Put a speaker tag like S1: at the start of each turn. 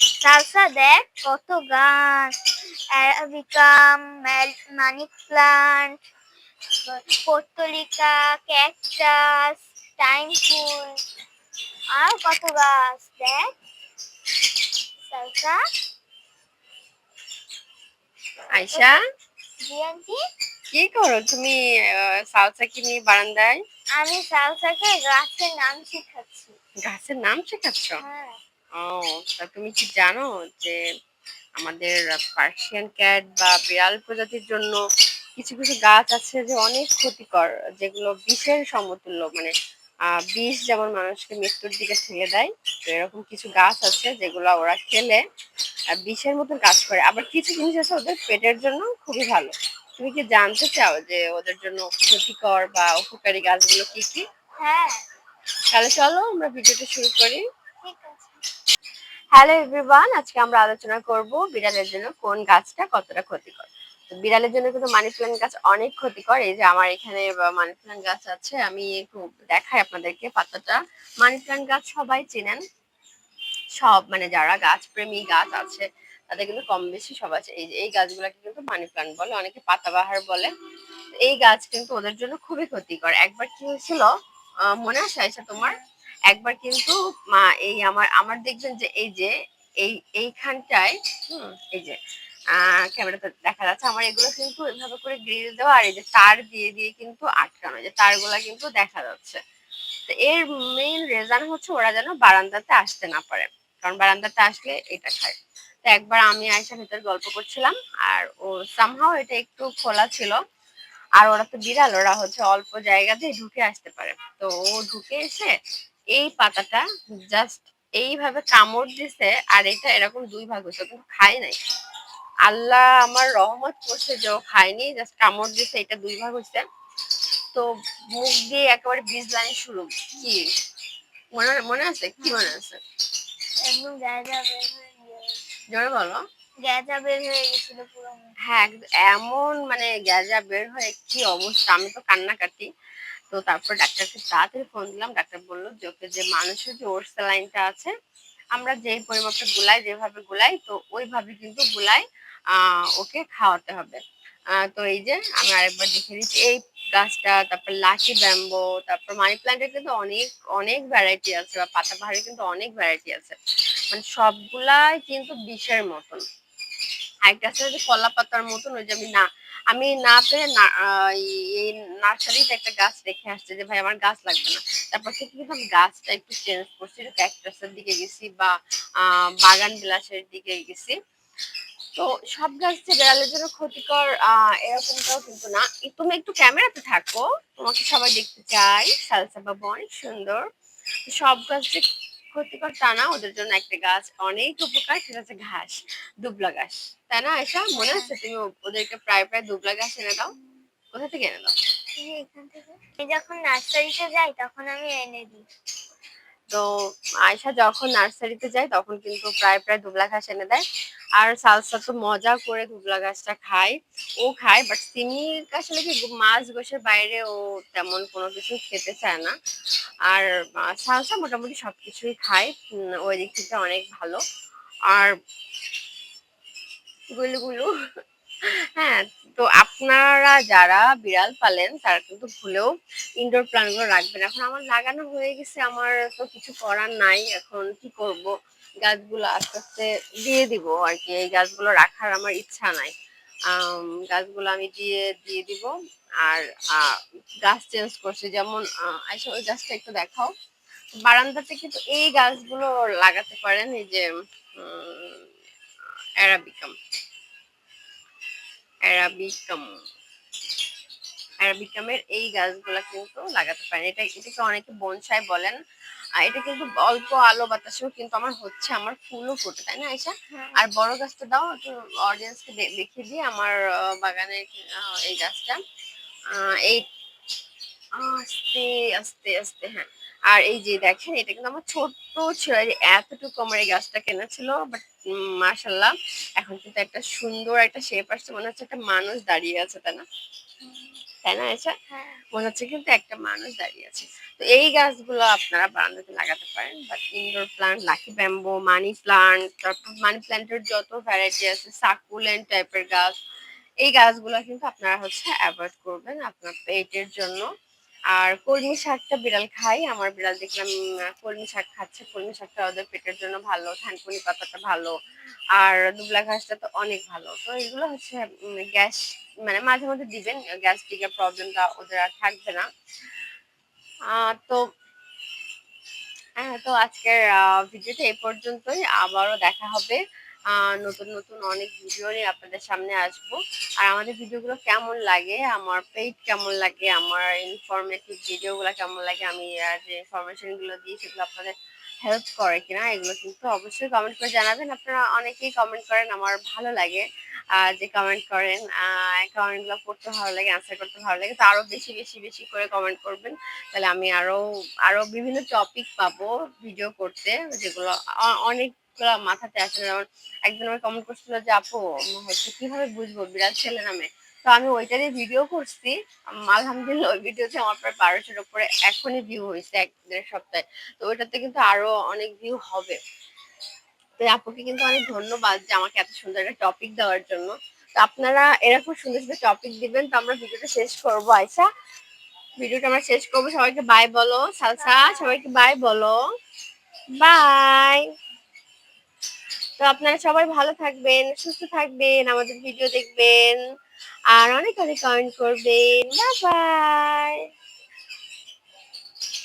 S1: Salsa দেখ কত গাছ arabicum money plant portulaca cactus time ফুল আর কত গাছ? দেখ। সালসা
S2: আয়শা?
S1: জিয়ানজি
S2: কি করো? তুমি সালসা কি নিয়ে বারান্দায়?
S1: আমি সালসাকে গাছের নাম শেখাচ্ছি।
S2: গাছের নাম শেখাচ্ছ?
S1: হ্যাঁ।
S2: ও তা তুমি কি জানো যে আমাদের পার্সিয়ান ক্যাট বা বিড়াল প্রজাতির জন্য কিছু কিছু গাছ আছে যে অনেক ক্ষতিকর যেগুলো বিষের সমতুল্য? মানে বিষ যেমন মানুষকে মৃত্যুর দিকে ঠেলে দেয় তো এরকম কিছু গাছ আছে যেগুলো ওরা খেলে বিষের মতন কাজ করে। আবার কিছু জিনিস আছে ওদের পেটের জন্য খুবই ভালো। তুমি কি জানতে চাও যে ওদের জন্য ক্ষতিকর বা উপকারী গাছগুলো কি কি?
S1: হ্যাঁ।
S2: তাহলে চলো আমরা ভিডিওটা শুরু করি। হ্যালো এভরিওয়ান আজকে আমরা আলোচনা করব বিড়ালের জন্য কোন গাছটা কতটা ক্ষতিকর। তো বিড়ালের জন্য কিন্তু মানি প্ল্যান্ট গাছ অনেক ক্ষতিকর। এই যে আমার এখানে মানি প্ল্যান্ট গাছ আছে, আমি একটু দেখাই আপনাদেরকে পাতাটা। মানি প্ল্যান্ট গাছ সবাই চেনেন? সব মানে যারা গাছ প্রেমী গাছ আছে, তাদের কিন্তু কম বেশি সব আছে। এই যে, এই গাছগুলোকে কিন্তু মানি প্ল্যান্ট বলে, অনেকে পাতাবাহার বলে। এই গাছ কিন্তু ওদের জন্য খুবই ক্ষতিকর। একবার কি হয়েছিল? মনে আয়সা তোমার? একবার কিন্তু, মা, এই আমার আমার দেখবেন যে এই যে, এই, এইখানটায়, হুম, এই যে আহ ক্যামেরাতে দেখা যাচ্ছে আমার এগুলো কিন্তু এভাবে করে গ্রিল দেওয়া আর এই যে তার দিয়ে দিয়ে কিন্তু আটকানো যে তারগুলা কিন্তু দেখা যাচ্ছে। তো এর মেইন রিজন হচ্ছে ওরা যেন বারান্দাতে আসতে না পারে, কারণ বারান্দাতে আসলে এটা খায়। তো একবার আমি আয়সা ভেতর গল্প করছিলাম আর ও সামহাও এটা একটু খোলা ছিল। আর ওরা তো বিড়াল, ওরা হচ্ছে অল্প জায়গাতেই ঢুকে আসতে পারে। তো ও ঢুকে এসে এই পাতাটা জাস্ট এইভাবে কামড় দিছে আর এটা এরকম দুই ভাগ হয়েছে কিন্তু খায় নাই। আল্লাহ আমার রহমত করছে যে খায়নি জাস্ট কামড় দিছে এটা দুই ভাগ হয়েছে। তো মুখ দিয়ে একেবারে বীজ লাইন শুরু কি? মনে মনে আছে? কি মনে আছে?
S1: একদম হয়ে
S2: জোরে বলো।
S1: গ্যাজা বের হয়ে গেছিল পুরো
S2: হ্যাঁ একদ- এমন মানে গ্যাজা বের হয়ে কি অবস্থা? আমি তো কান্নাকাটি। তো তারপর ডাক্তারকে তাড়াতাড়ি ফোন দিলাম। ডাক্তার বলল যে যে মানুষের যে ওর স্যালাইনটা আছে, আমরা যেই পরিমাপে গুলাই, যেভাবে গুলাই, তো ওইভাবে কিন্তু গুলাই ওকে খাওয়াতে হবে। তো এই যে আমি আরেকবার দেখে দিচ্ছি এই গাছটা, তারপর লাকি ব্যাম্বো তারপর মানি প্ল্যান্টের কিন্তু অনেক অনেক ভ্যারাইটি আছে বা পাতাবাহারের কিন্তু অনেক ভ্যারাইটি আছে। মানে সবগুলাই কিন্তু বিষের মতন। আরেকটা আছে কলা পাতার মতন, ওই যে আমি না আমি না না- এই- নার্সারিতে একটা গাছ রেখে আসছে যে ভাই আমার গাছ লাগবে না। তারপর থেকে কিন্তু আমি গাছটা একটু চেঞ্জ করছি একটু ক্যাকটাসের দিকে গেছি বা বাগান বিলাসের দিকে গেছি। তো সব গাছ যে বেড়ালের জন্য ক্ষতিকর আহ, এরকমটাও কিন্তু না। তুমি একটু ক্যামেরাতে থাকো। তোমাকে সবাই দেখতে চাই। সালসা অনেক সুন্দর। সব গাছ যে ক্ষতিকর তা না, ওদের জন্য একটা গাছ অনেক উপকার, সেটা হচ্ছে ঘাস, দুবলা ঘাস। তাই না আয়সা মনে আছে তুমি ওদেরকে প্রায় প্রায় দুবলা ঘাস এনে দাও? কোথা থেকে এনে দাও?
S1: যখন নার্সারিতে যাই, তখন আমি এনে দিই।
S2: তো আয়সা যখন নার্সারিতে যায়, তখন কিন্তু প্রায় প্রায় দুবলা ঘাস এনে দেয়। আর সালসা তো মজা করে দুবলা ঘাসটা খায়। ও খায় বাট সিমি আসলে কি মাছ গোসের বাইরে ও তেমন কোনো কিছু খেতে চায় না। আর সালসা মোটামুটি সব কিছুই খায় ওই দিক থেকে অনেক ভালো। আর গুলু গুলু হ্যাঁ তো আপনারা যারা বিড়াল পালেন, তারা কিন্তু ভুলেও ইনডোর প্ল্যান্টগুলো রাখবেন। এখন আমার লাগানো হয়ে গেছে, আমার তো কিছু করার নাই। এখন কি করব? গাছগুলো আস্তে আস্তে দিয়ে দিব আর কি। এই গাছগুলো রাখার আমার ইচ্ছা নাই। গাছগুলো আমি দিয়ে দিয়ে দিব। আর গাছ চেঞ্জ করছি। যেমন আচ্ছা ওই গাছটা একটু দেখাও। বারান্দাতে কিন্তু এই গাছগুলো লাগাতে পারেন, এই যে অ্যারাবিকাম। অ্যারাবিকাম অ্যারাবিকামের এই গাছগুলা কিন্তু লাগাতে পারেন। এটা এটাকে অনেকে বনসাই বলেন। আর এটা কিন্তু অল্প আলো বাতাসেও কিন্তু আমার হচ্ছে আমার ফুলও ফোটে তাই না আয়সা আর বড় গাছটা দাও একটু অডিয়েন্সকে দেখিয়ে দিই আমার বাগানের এই গাছটা। এই আস্তে আস্তে আস্তে হ্যাঁ। আর এই যে দেখেন এটা কিন্তু আমার ছোট্ট ছিল এতটুকু আমার এই গাছটা কেনা ছিল বাট মাশাল্লাহ এখন কিন্তু একটা সুন্দর একটা শেপ আসছে। মনে হচ্ছে একটা মানুষ দাঁড়িয়ে আছে তাই না? তাই না
S1: হ্যাঁ।
S2: মনে হচ্ছে কিন্তু একটা মানুষ দাঁড়িয়ে আছে। তো এই গাছগুলো আপনারা বারান্দাতে লাগাতে পারেন। But indoor plant lucky bamboo money plant তারপর মানি প্লান্টের যত ভ্যারাইটি আছে সাকুলেন্ট টাইপের গাছ এই গাছগুলো কিন্তু আপনারা হচ্ছে অ্যাভয়েড করবেন আপনার পেটের জন্য। আর কলমি শাকটা বিড়াল খাই আমার বিড়াল দেখলাম কলমি শাক খাচ্ছে। কলমি শাকটা ওদের পেটের জন্য ভালো থানকুনি পাতাটা ভালো, আর দুবলা ঘাসটা তো অনেক ভালো। তো এগুলো হচ্ছে গ্যাস মানে মাঝে মধ্যে দিবেন গ্যাস্ট্রিকের প্রবলেমটা ওদের আর থাকবে না। তো হ্যাঁ তো আজকের ভিডিওটা এই পর্যন্তই। আবারও দেখা হবে। নতুন নতুন অনেক ভিডিও নিয়ে আপনাদের সামনে আসব। আর আমাদের ভিডিওগুলো কেমন লাগে, আমার পেজ কেমন লাগে, আমার ইনফরমেটিভ ভিডিওগুলো কেমন লাগে, আমি যে ইনফরমেশনগুলো দিই সেগুলো আপনাদের হেল্প করে কিনা, এগুলো কিন্তু অবশ্যই কমেন্ট করে জানাবেন। আপনারা অনেকেই কমেন্ট করেন, আমার ভালো লাগে যে কমেন্ট করেন কমেন্টগুলো পড়তে ভালো লাগে আনসার করতে ভালো লাগে, তো আরও বেশি বেশি বেশি করে কমেন্ট করবেন। তাহলে আমি আরও আরও বিভিন্ন টপিক পাবো ভিডিও করতে, যেগুলো অ- অনেকগুলো মাথাতে আসে। যেমন একজন আমার কমেন্ট করছিল যে, আপু হচ্ছে কীভাবে বুঝব? বিড়াল ছেলে নামে। তো আমি ওইটা দিয়ে ভিডিও করছি। আলহামদুলিল্লাহ, ওই ভিডিওতে আমার প্রায় বারোশোর উপরে এখনই ভিউ হয়েছে এক দেড় সপ্তাহে। তো ওইটাতে কিন্তু আরও অনেক ভিউ হবে। তো আপুকে কিন্তু অনেক ধন্যবাদ যে আমাকে এত সুন্দর একটা টপিক দেওয়ার জন্য। তো আপনারা এরকম সুন্দর সুন্দর টপিক দিবেন, তো আমরা ভিডিওটা শেষ করব। আয়সা ভিডিওটা আমরা শেষ করব। সবাইকে বাই বলো। সালসা, সবাইকে বাই বলো। বাই তো আপনারা সবাই ভালো থাকবেন, সুস্থ থাকবেন, আমাদের ভিডিও দেখবেন, আর অনেক অনেক কমেন্ট করবেন। Bye bye